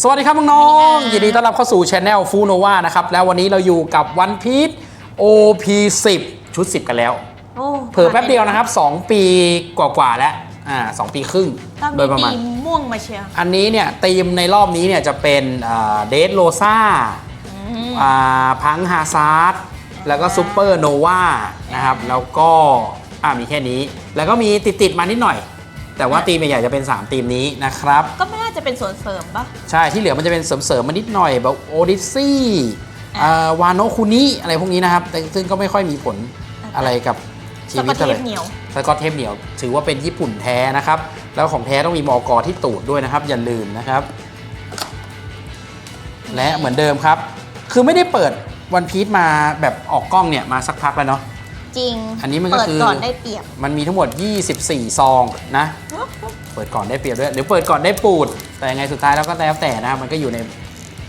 สวัสดีครับน้องๆยินดีต้อนรับเข้าสู่ช anel ฟูโนวานะครับ แล้ววันนี้เราอยู่กับวันพีช OP10 ชุด 10 กันแล้ว โอ้เพิ่แป๊บเดียวนะครับ 2 ปีกว่าๆแล้วอ่าสองปีครึ่ง ต้องโดยประมาณ ตีม่วงมาเชียวอันนี้เนี่ยธีมในรอบนี้เนี่ยจะเป็นเดทโลซาอืมพังฮาซาร์ดแล้วก็ซูเปอร์โนวานะครับ แล้วก็อ่ามีแค่นี้ แล้วก็มีติดๆมานิดหน่อย แต่ว่าธีมใหญ่ๆจะเป็น 3 ธีมนี้นะครับ ก็ไม่น่า จะเป็นส่วนเสริมปะ ใช่ที่เหลือมันจะเป็นเสริมๆมานิดหน่อยแบบโอดิซี่อะ วานโนคุนิอะไรพวกนี้นะครับแต่ซึ่งก็ไม่ค่อยมีผลอะอะไรกับชีแล้ววิก็ตเทเท่าไหปร่เหนียว สกอตเทปเหนียวถือว่าเป็นญี่ปุ่นแท้นะครับ แล้วของแท้ต้องมีมอกอที่ตูดด้วยนะครับ อย่าลืมนะครับ และเหมือนเดิมครับ คือไม่ได้เปิดวันพีชมาแบบออกกล้องเนี่ยมาสักพักแล้วเนาะ จริงอันนี้มันก็เปิดคือ ก่อนได้เปรียบมันมีทั้งหมด 24 ซองนะ เปิดก่อนได้เปรียบด้วยหรือเปิดก่อนได้ปูด แต่ยังไงสุดท้ายแล้วก็แล้วแต่นะครับมันก็อยู่ใน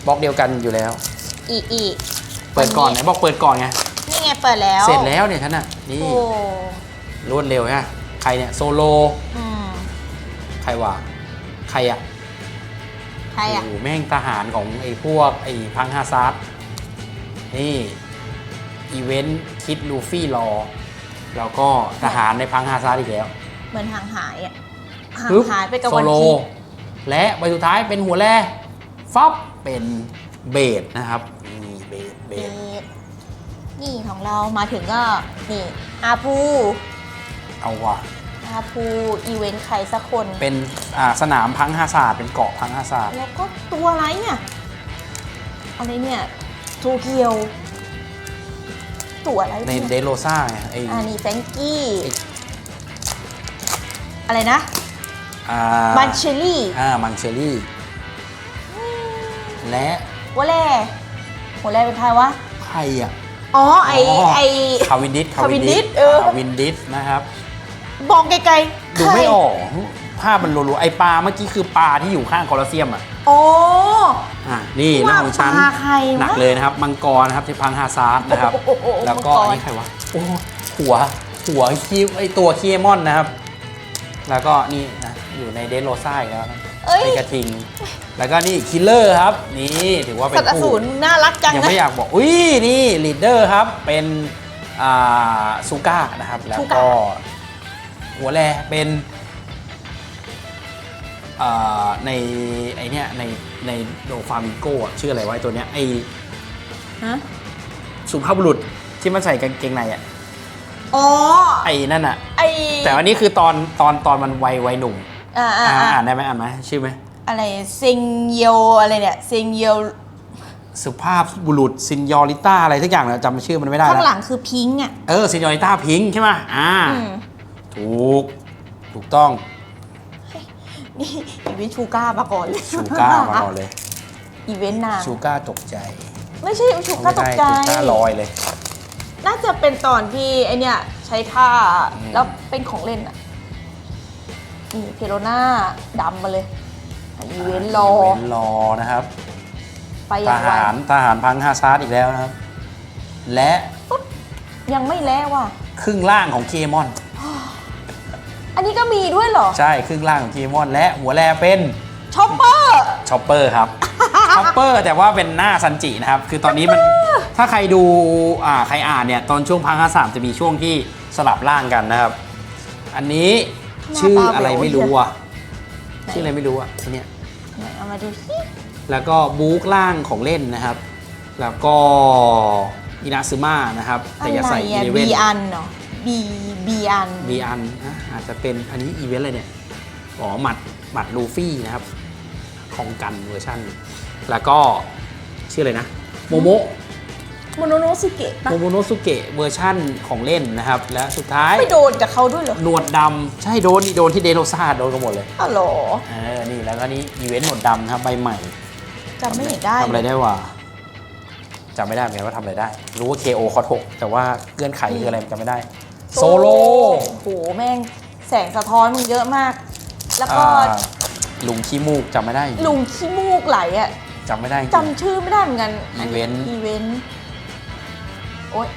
บล็อกเดียวกันอยู่แล้ว อีอีเปิดก่อนไหนบอกเปิดก่อนไงนี่ไงเปิดแล้วเสร็จแล้วเนี่ยฉันน่ะนี่โอ้รวดเร็วฮะใครเนี่ยโซโลอืมใครวะใครอะใครอะโอ้โหแม่งทหารของไอ้พวกไอ้พังฮาซาร์ดนี่อีเวนต์คิดลูฟี่รอแล้วก็ทหารในพังฮาซาร์ดอีกแล้ว เหมือนห่างหายอะห่างปึ๊บหายไปกับโซวันโลพีช และใบสุดท้ายเป็นหัวแร่ฟับเป็นเบสนะครับนี่เบสเบเบสสนี่ของเรามาถึงก็นี่อาภูเอาว่ะอาภูอีเวนต์ใครสักคน เป็นอ่าสนามพังฮาซาร์ดเป็นเกาะพังฮาซาร์ดแล้วก็ตัวอะไรเนี่ยอะไรเนี่ยโตเกียว ตัวอะไรในเนี่ยเดโรซ่าไงไอ้อันนี้แฟรงกี้ไอ้อะไรนะ อ่าบันเชอรี่อ่ามังเชอรี่ และหัวแร่หัวแร่เป็นใครวะ ใครอะ อ๋อไอไอ คาวินดิสคาวินดิสเออ คาวินดิสนะครับ มองไกลๆดูใครไม่ออกภาพมันรัวๆไอปลาเมื่อกี้คือปลาที่อยู่ข้างคอลอสเซียมอะโอ้ อะนี่ว่าน้องของฉันปลาใครวะหนักเลยนะครับ มังกรนะครับที่พังฮาซาร์ดนะครับโอ้โหโอ้โหแล้วก็มังกร อันนี้ใครวะโอ้หัวหัวคีไอตัวคีมอนนะครับ แล้วก็นี่นะ อยู่ในเดนโรซ่าอีกแล้วนะเอ้ยไอกระทิง แล้วก็นี่คิลเลอร์ครับ นี่ถือว่าเป็นสัตว์อสูผู้รน่ารักจังยังนะ ไม่อยากบอก อุ้ยนี่ลีดเดอร์ครับ เป็นอ่าซูก้านะครับ แล้วก็ หัวแรเป็นอ่าในไอเนี้ยในในโดฟามิโก้อะชื่ออะไรวะไอ้ตัวเนี้ยไอฮะ สุภาพบุรุษที่มันใส่กางเกงในอะอ๋อ ไอ้นั่นอะไอแต่อันนี้คือตอนตอนตอนมันวัยวัยหนุ่ม อ่าอ่าอ่าอ่าอ่านได้ไหมอ่านไหมชื่อไหมอะไรซิงเยลอะไรเนี่ยซิงเยลสุภาพบุรุษซินยอริต้าอะไรทุกอย่างนะจำชื่อมันไม่ได้ข้างแล้วหลังคือพิงค์อะเออซินยอริต้าพิงค์ใช่ไหมอ่าอืมถูก ถูกต้องนี่อีเวนต์ชูก้ามาก่อนเลยชูก้ามาก่อนเลยอีเวนต์นางชูก้าตกใจ ไม่ใช่ชูก้าตกใจชูก้าลอยเลย น่าจะเป็นตอนที่ไอเนี่ยใช้ท่าอืมแล้วเป็นของเล่นอะ นี่เพโรน่าดำมาเลยอะอีเวนต์รออีเวนต์รอนะครับ ไปทอย่างไวหารทหารพังฮาซาร์ดอีกแล้วนะครับ และยังไม่แล้วว่ะ ครึ่งล่างของเคมอน อันนี้ก็มีด้วยเหรอใช่ครึ่งล่างของเคมอน และหัวแรเป็นชอปเปอร์ ชอปเปอร์ครับ ชอปเปอร์แต่ว่าเป็นหน้าซันจินะครับ คือตอนนี้มันถ้าใครดูอ่าใครอ่านเนี่ย ตอนช่วงพังฮาสามจะมีช่วงที่สลับร่างกันนะครับ อันนี้ ชื่ออะไรไม่รู้อะชื่ออะไรไม่รู้อะอันเนี้ยไหนเอามาดูสิแล้วก็บุ๊กล่างของเล่นนะครับ แล้วก็อินาซึมะนะครับ แต่อย่าใส่อะไรอีอะเลเว่บีนอันเนาะบีบีอันบีอันนะอาจจะเป็นอันนี้อีเวนต์อะไรเนี่ยอ๋อหมัดหมัดลูฟี่นะครับของกันเวอร์ชันแล้วก็ชื่ออะไรนะโมโมะ โมโนโนสุเกะปะโมโมโนสุเกะเวอร์ชันของเล่นนะครับ และสุดท้าย ไม่โดนกับเขาด้วยเหรอ หนวดดำใช่โดนนี่โดนที่เดโรซาโดนกันหมดเลยอ๋อเหรอเออนี่แล้วก็นี่อีเวนต์หนวดดำนะครับใบใหม่จำไม่เห็นได้ทำอะไรได้วะจำไม่ได้เหมือนกันว่าทำอะไรได้ รู้ว่า KO คอร์ทกแต่ว่าเงื่อนไขคืออะไรจำไม่ได้ โซโลโอ้โหแม่งแสงสะท้อนมึงเยอะมาก แล้วก็อ่าลุงขี้มูกจำไม่ได้ลุงขี้มูกไหลอะจำไม่ได้จริงจำชื่อไม่ได้เหมือนกันอีเวนต์อีเวนต์ โอ๊ย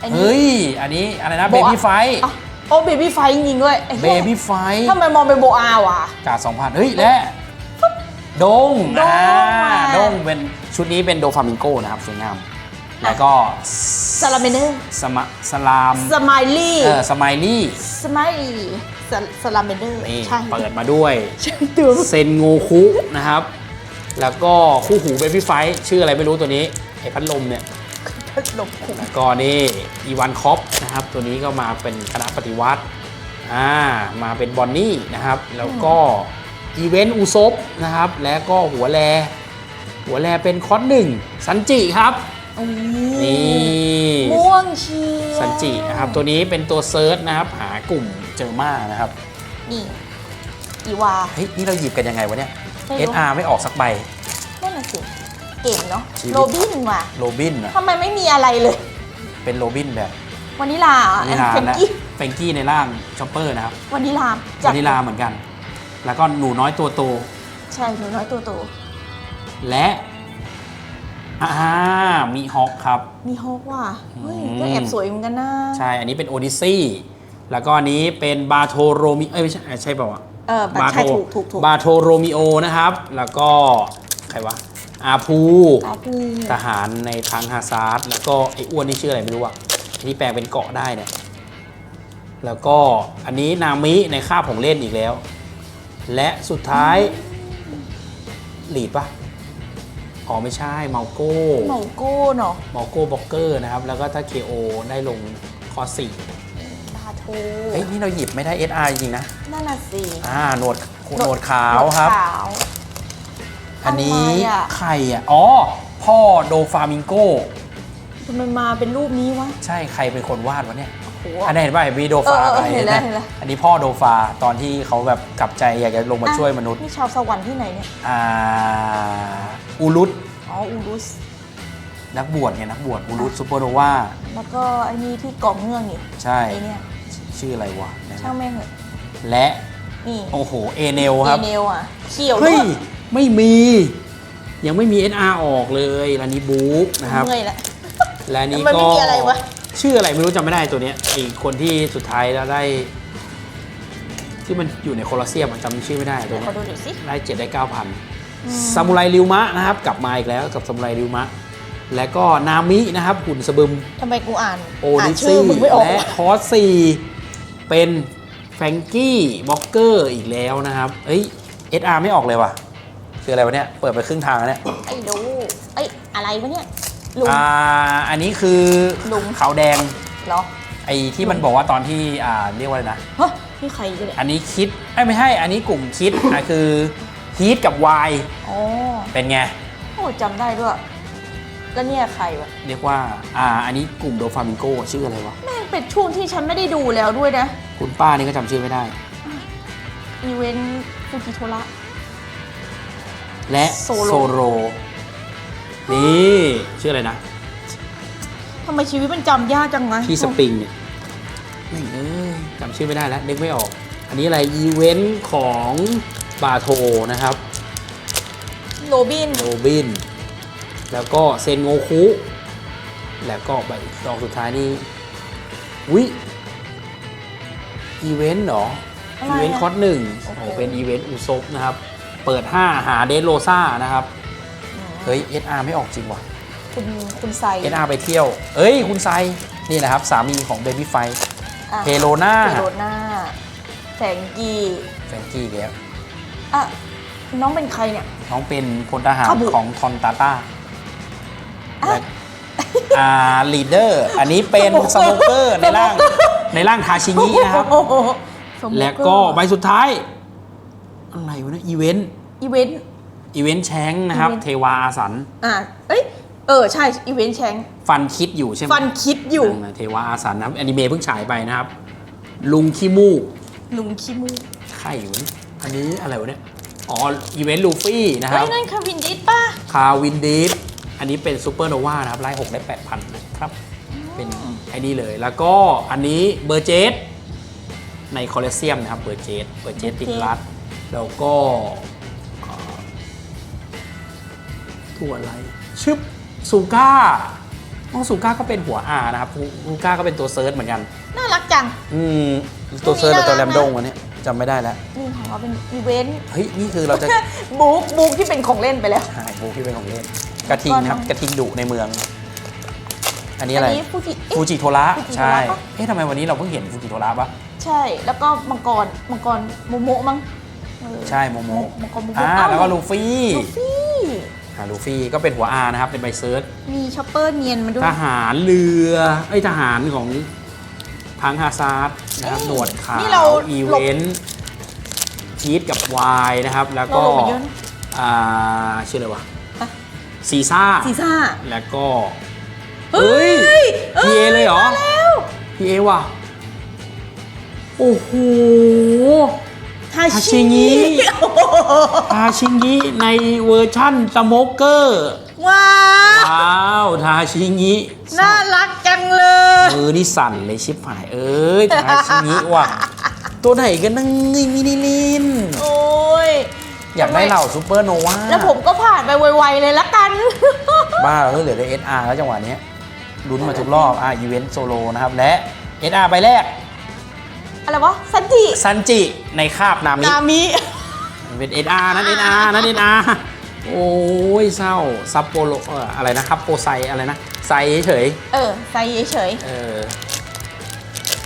ไอ้นี่เฮ้ย อันนี้อะไรนะโบเบอะบี้ไฟอะโอ้เบบี้ไฟจริงๆด้วยไอ้เบหี้ยบี้ไฟทำไมมองเป็นโบอาวะกาดสองพันเฮ้ย และดงดงอ่าว่ะดงเป็นชุดนี้เป็นโดฟามิงโกนะครับ สวยงาม แล้วก็ซาลาเมเดอร์สมะสลาม สไมลี่เออ สไมลี่สไมลี่ซาลาเมเดอร์นี่ใช่เปิดมาด้วย ใช่ตัวเซนโงคุนะครับ แล้วก็คู่หูเบบี้ไฟชื่ออะไรไม่รู้ตัวนี้ ไอ้พัดลมเนี่ย พัดลมคุ้มแล้วก็นี่อีวานคอปนะครับ ตัวนี้ก็มาเป็นคณะปฏิวัติอ่ามาเป็นบอนนี่นะครับ แล้วก็อีเวนต์อุซบนะครับ แล้วก็หัวแล หัวแลเป็นคอสหนึ่งซันจิครับอืมนี่ม่วงเชียวซันจินะครับ ตัวนี้เป็นตัวเซิร์ชนะครับ หากลุ่มเจอมานะครับนี่อีวา เฮ้ยนี่เราหยิบกันยังไงวะเนี่ย ไม่รู้ SR ไม่ออกสักใบ นั่นน่ะสิ เก่งเนาะชีวิต โรบินว่ะโรบินอะทำไมไม่มีอะไรเลย เป็นโรบินแบบวานิลาอะวานิลาเฟนและกี้เฟงกี้ในร่างชอปเปอร์นะครับวานิลาวานิลาเหมือนกัน แล้วก็หนูน้อยตัวโต ใช่หนูน้อยตัวโตและอ่ามีฮอกครับ มีฮอกว่ะเฮ้ยอืม ก็แอบสวยเหมือนกันนะใช่ อันนี้เป็นโอดิซี่ แล้วก็อันนี้เป็นบาโทโรมิ เอ้ยไม่ใช่ใช่เปล่าวะเออแบบใช่ถูกถูกถูกบาโทโรมิโอนะครับ แล้วก็ใครวะ อาพูอาปูทหารในทางฮาซาร์ดแล้วก็ไอ้อ้วนนี่ชื่ออะไรไม่รู้อะที่แปลงเป็นเกาะได้เนี่ย แล้วก็อันนี้นามิในคาบของเล่นอีกแล้ว และสุดท้ายลีดปะอ๋อไม่ใช่เมาโก้เหมาโก้เนาะเมาโก้บ็อกเกอร์นะครับ แล้วก็ถ้า KO ได้ลงคอสี่บาโทเฮ้ยนี่เราหยิบไม่ได้ SR จริงๆนะ นั่นน่ะสิอ่าหนวดหนวดขาวครับหนวดขาว อันนี้อะไรอะ ใครอะ อ๋อ พ่อโดฟามิงโก ทำไมมาเป็นรูปนี้วะ ใช่ใครเป็นคนวาดวะเนี่ย โอ้โห อันนี้เห็นป่ะมีโดฟาเออเอออะไรเห็นแล้วนะเห็นแล้ว อันนี้พ่อโดฟาตอนที่เขาแบบกลับใจอยากจะลงมาช่วยมนุษย์ นี่ชาวสวรรค์ที่ไหนเนี่ย อ่าอูรุตอ๋อ อูรุส นักบวชไงนักบวชอูรุตซูเปอร์โนวาแล้วก็ไอ้นี่ที่กล่องเงื่องนี่ใช่ ไอ้เนี่ยชื่ออะไรวะ ช่างแม่งเหอะและ นี่โอ้โห เอเนลครับเอเนลอะ เขียวเฮ้ด้ยวย ไม่มี ยังไม่มี SR ออกเลยร้านนี้บุ๊กนะครับ เมื่อยละ และนี้มันก็ไม่มีอะไรวะ ชื่ออะไรไม่รู้จำไม่ได้ตัวเนี้ยไอคนที่สุดท้ายแล้วได้ ที่มันอยู่ในโคลอสเซียมอะจำชื่อไม่ได้ตัเดี๋ยววเนี้ขอยดูหน่อยสิ ได้เจ็ดได้เก้าพันซามูไรริวมะนะครับ กลับมาอีกแล้วกับซามูไรริวมะ และก็นามินะครับ หุ่นสะบึม ทำไมกูอ่าน โออ่าดินชื่ซี่อมึงไม่ออกและคอสซีเป็นแฟรงกี้บ็อกเกอร์อีกแล้วนะครับ เอ้ย SR ไม่ออกเลยว่ะ คืออะไรวะเนี่ย เปิดไปครึ่งทางแล้วเนี่ยไอ้ดูไอ้ยอะไรวะเนี่ยลุง อ่าอันนี้คือลุง ขาวแดง เหรอไอ้ที่มันบอกว่าตอนที่อ่าเรียกว่าอะไรนะ เฮ้ยนี่ใครกันเนี่ยอันนี้คิดเอ้ยไม่ใช่ อันนี้กลุ่มคิด อะคือฮีทกับวายอ๋อเป็นไง โอ้จำได้ด้วย แล้วเนี่ยใครวะเรียกว่า อ่า อันนี้กลุ่มโดฟามิงโกชื่ออะไรวะ แม่งเป็นช่วงที่ฉันไม่ได้ดูแล้วด้วยนะ คุณป้านี่ก็จำชื่อไม่ได้ อีเวนต์ฟูกิโทระ และโซโลโซโร นี่ชื่ออะไรนะ ทำไมชีวิตมันจำยากจังวะพี่สปริงเนี่ยไม่เอ้ยจำชื่อไม่ได้แล้วนึกไม่ออก อันนี้อะไรอีเวนต์ของบาโทนะครับโรบิน โรบิน แล้วก็เซนโงคุ แล้วก็ใบดอกสุดท้ายนี่วิอีเวนต์เหรออะไรอีเวนต์อะคอร์สหนึ่งโอ้โหโอ้เป็นอีเวนต์อุซบนะครับ เปิด 5 หาเดนโรซ่านะครับ เฮ้ย SR ไม่ออกจริงว่ะ คุณคุณไซ SR ไปเที่ยว เอ้ย คุณไซ นี่แหละครับ สามีของเบบี้ไฟอะเฮโลนาเฮโรนาแสงกีแฟรงกี้อีกแล้วอะน้องเป็นใครเนี่ย น้องเป็นพลทหารคาบุของทอนตาต้าอะและอ่าลีดเดอร์ อันนี้เป็นสโมเกอร์ในร่างในร่างทาชิงินะครับโอ้โหสมมุติแล้วก็ใบสุดท้าย อะไรวะเนี่ยอีเวนต์ อีเวนต์อีเวนต์แชงนะครับอีเวนต์เทวาอาสันอะเอ้ยเออใช่อีเวนต์แชงฟันคิดอยู่ใช่ไหมฟันคิดอยู่นั่นน่ะเทวาอาสันนะครับแอนิเมะเพิ่งฉายไปนะครับ ลุงขี้มูกลุงขี้มูกไข่อยู่นี่อันนี้อะไรวะเนี่ยอ๋ออีเวนต์ลูฟี่นะคเฮ้รัยบนั่นคาวินดิสป่ะคาวินดีฟอันนี้เป็นซูเปอร์โนวานะครับไล่6ได้8,000นะครับ เป็นไอ้นี่เลย แล้วก็อันนี้เบอร์เจสในคอลเลเซียมนะครับเบอร์เจสเบอร์เจสติดรัดแล้วก็ ตัวอะไร ชึบซูก้าน้องซูก้าก็เป็นหัวอานะครับซูก้าก็เป็นตัวเซิร์ชเหมือนกัน น่ารักจัง อืม ตัวเซิร์ชกับตัวแรมน่ารักนะดงวันนี้จำไม่ได้แล้วนี่ของเราเป็นอีเวนต์ เฮ้ย นี่คือเราจะ บุ๊กบุ๊กที่เป็นของเล่นไปแล้ว ใช่บูที่เป็นของเล่น กระทิงครับก่อนนะกระทิงดุในเมือง อันนี้อะไรอันนี้ฟูจิเอ๊ะฟูจิโทระฟูจิโทระใช่ปะเอ๊ะทำไมวันนี้เราเพิ่งเห็นฟูจิโทระปะใช่ แล้วก็มังกร มังกรโมโมะมั้งเออใช่โมโมมังกรโมโมะอ่าอ้าแล้วก็ลูฟี่ลูฟี่ อ่าลูฟี่ก็เป็นหัวอานะครับเป็นใบเซิร์ชมีช็อปเปอร์เนียนมาด้วย ทหารเรือไอยทหารของพังฮาซาร์ดนะครับเอ้ยหนวดขานี่เราวอีเวนต์ชีสกับวายนะครับ แล้วก็เราลงไปเยอะนะ อ่าชื่ออะไรวะฮะซีซ่า ซีซ่าแล้วก็ เฮ้ยพีเอเลยเหรอ มาแล้ว พีเอว่ะ โอ้โห ทาทาชิงิทาชิงิในเวอร์ชั่นสโมกเกอร์ว้าว ว้าวทาชิงิน่ารักจังเลย มือนี่สั่นเลยชิบหายเอ้ยทาชิงิว่ะตัวไหนกันนั่งไงมินิลิน โอ้ย อยากได้เหล่าซูเปอร์โนวาแล้วผมก็ผ่านไปไวๆเลยละกัน บ้าเราเหลือแต่ SR แล้วจังหวะเนี้ยลุ้นมาทุกรอบอะอีเวนต์โซโลนะครับ และ SR ใบแรก อะไรวะสันจิซันจิในคาบนามินามิเป็น SR นั่น SR นั่น SR โอ้ยเศร้าซัปโปโรเอ่ออะไรนะคัปโปไซอะไรนะไซเฉยเออใส่เฉยๆเออ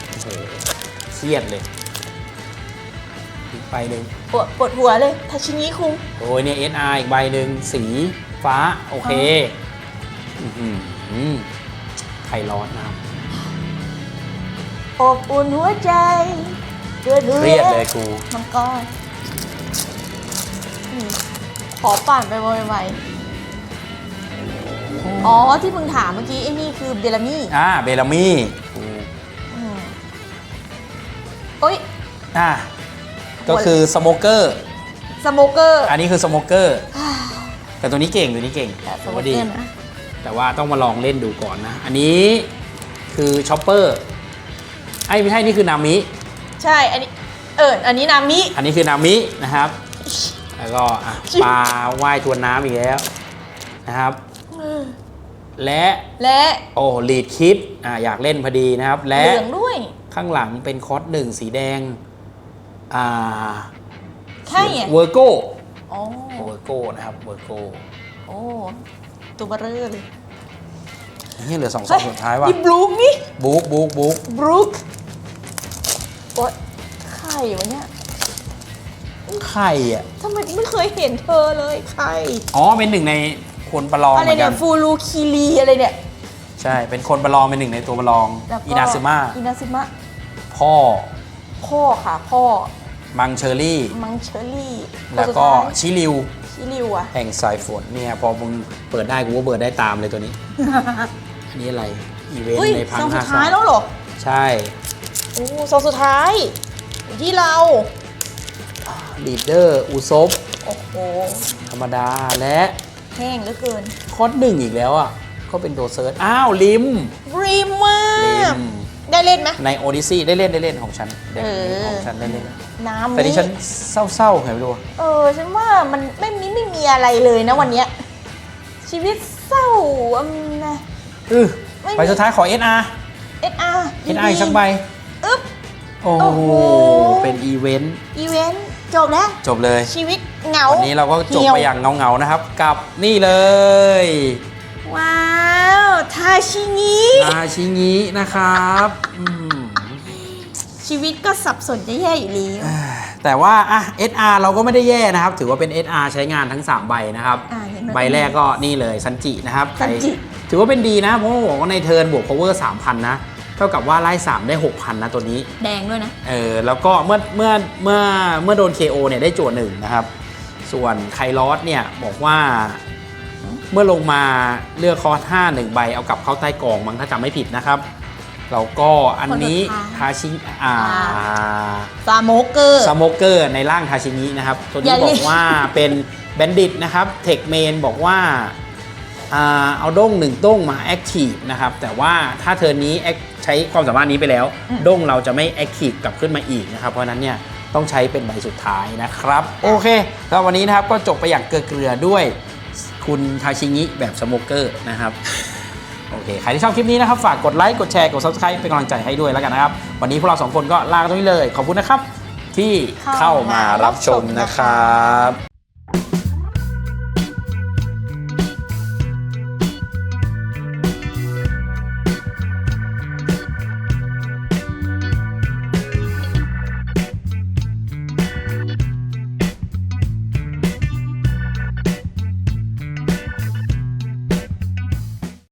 โอ้โหเครียดเลยอีกใบหนึ่งๆปวดปวดหัวเลยทาชิงิคุงโอ้ยเนี่ย SR อีกใบหนึ่งสีฟ้า โอเคอื้อหือไข่ร้อนนะครับ อบอุ่นหัวใจเดือดเครียดเลยกูมังกรอืมขอปั่นไปไวๆอ๋อที่มึงถามเมื่อกี้ไอ้นี่คือเบลามี่อ่าเบลามี่อืมโอ้ยอ่าก็คือสโมเกอร์สโมเกอร์ อันนี้คือสโมเกอร์ แต่ตัวนี้เก่งตัวนี้เก่งแต่สถือโมว่าเกดีอร์นะแต่ว่าต้องมาลองเล่นดูก่อนนะ อันนี้คือช็อปเปอร์ไอ้ไม่ใช่นี่คือนามิ ใช่ อันนี้ เออ อันนี้นามิ อันนี้คือนามินะครับ แล้วก็อะปลาว่ายทวนน้ำอีกแล้วนะครับ และและโอ้ลีดคิดอ่าอยากเล่นพอดีนะครับและเหลืองด้วย ข้างหลังเป็นคอร์สหนึ่งสีแดงอ่าใช่ไงเวอร์โก้อ๋อเวอร์โก้นะครับเวอร์โก้โอ้ตัวเบลอเลยนี่เหลือสองซองสุดท้ายว่ะนี่บลูกนี่บุ๊กบุ๊กบุ๊กบรูคโอ๊ยใครวะเนี่ยไข่อะทำไมไม่เคยเห็นเธอเลยใครอ๋อเป็นหนึ่งในคนประลองอะเหไรมือนเนี่กัยนฟูรูคิรีอะไรเนี่ย ใช่ เป็นคนประลองเป็นหนึ่งในตัวประลอง แล้วก็อินาซึมะอินาซึมะ พ่อ พ่อค่ะ พ่อ มังเชอรี่ มังเชอรี่แล้วก็คนสุดท้ายชิริว ชิริวอะแห่งสายฝนเนี่ยพอมึงเปิดได้กูก็เปิดได้ตามเลยตัวนี้ อันนี้อะไร อีเวนเฮ้ยต์ในพังซองสุห้าดท้ายแล้วเหรอ ใช่ โอ้ซองสุดท้ายอยู่ที่เรา ลีดเดอร์ อูซบโอ้โห ธรรมดาและแห้งเหลือเกิน คอร์สหนึ่งอีกแล้วอะ ก็เป็นตัวเซิร์ชอ้าว ลิมรีมมาลิกมได้เล่นไหม ในโอดิซีได้เล่นได้เล่นของฉันได้เออของฉันได้เล่น น้ำแต่ที่ฉันเศร้าๆไงไม่รู้อะเออ ฉันว่ามันไม่มีไม่มีอะไรเลยนะวันเนี้ย ชีวิตเศร้าอืมนะเออไม่มีไปสุดท้ายขอ SR SR SR อีกสักใบอึ๊บ โอ้โอ้โหโห เป็นอีเวนต์ อีเวนต์จบแล้ว จบเลย ชีวิตเหงา วันนี้เราก็จบหี่วไปอย่างเงาๆนะครับ กับนี่เลย ว้าวทาชิงิอาชิงินะครับอืมชีวิตก็สับสนจะแย่อยู่แล้วแต่ว่าอะ SR เราก็ไม่ได้แย่นะครับ ถือว่าเป็น SR ใช้งานทั้ง 3 ใบนะครับอ่าเห็นไหมใบแรกก็นี่เลยซันจินะครับซันจิใครถือว่าเป็นดีนะ เพราะว่าบอกว่าในเทิร์นบวก power 3,000 นะเท่ากับว่าไล่3ได้ 6,000 นะตัวนี้ แดงด้วยนะ เออ แล้วก็เมื่อเมื่อเมื่อเมื่อโดน KO เนี่ยได้จั่วหนึ่งนะครับ ส่วนไคลอสเนี่ยบอกว่าเมื่อลงมาเลือกคอร์ส5 1ใบเอากลับเข้าใต้กองมั้งถ้าจำไม่ผิดนะครับ แล้วก็อันนี้คนสุดทาท้ายชิอ่าซาโมเกอร์สโมเกอร์ในร่างทาชิงินะครับ ตัวอนี้ย่าบเรีอยกกว่าเป็นแบนดิตนะครับเทคเมนบอกว่าอ่าเอาด้งหนึ่งด้งมาแอคทีฟนะครับแต่ว่าถ้าเทอร์นนี้ act- ใช้ความสามารถนี้ไปแล้ว ด้งเราจะไม่แอคทีฟกลับขึ้นมาอีกนะครับ เพราะฉะนั้นเนี่ยต้องใช้เป็นใบสุดท้ายนะครับ โอเคแล้ววันนี้นะครับก็จบไปอย่างเกลือๆด้วย คุณทาชิงิแบบสโมเกอร์นะครับโอเค ใครที่ชอบคลิปนี้นะครับ ฝากกดไลค์ กดแชร์ กด subscribe เป็นกำลังใจให้ด้วยแล้วกันนะครับ วันนี้พวกเราสองคนก็ลากันตรงนี้เลย ขอบคุณนะครับ ที่เข้ามารับชมนะครับ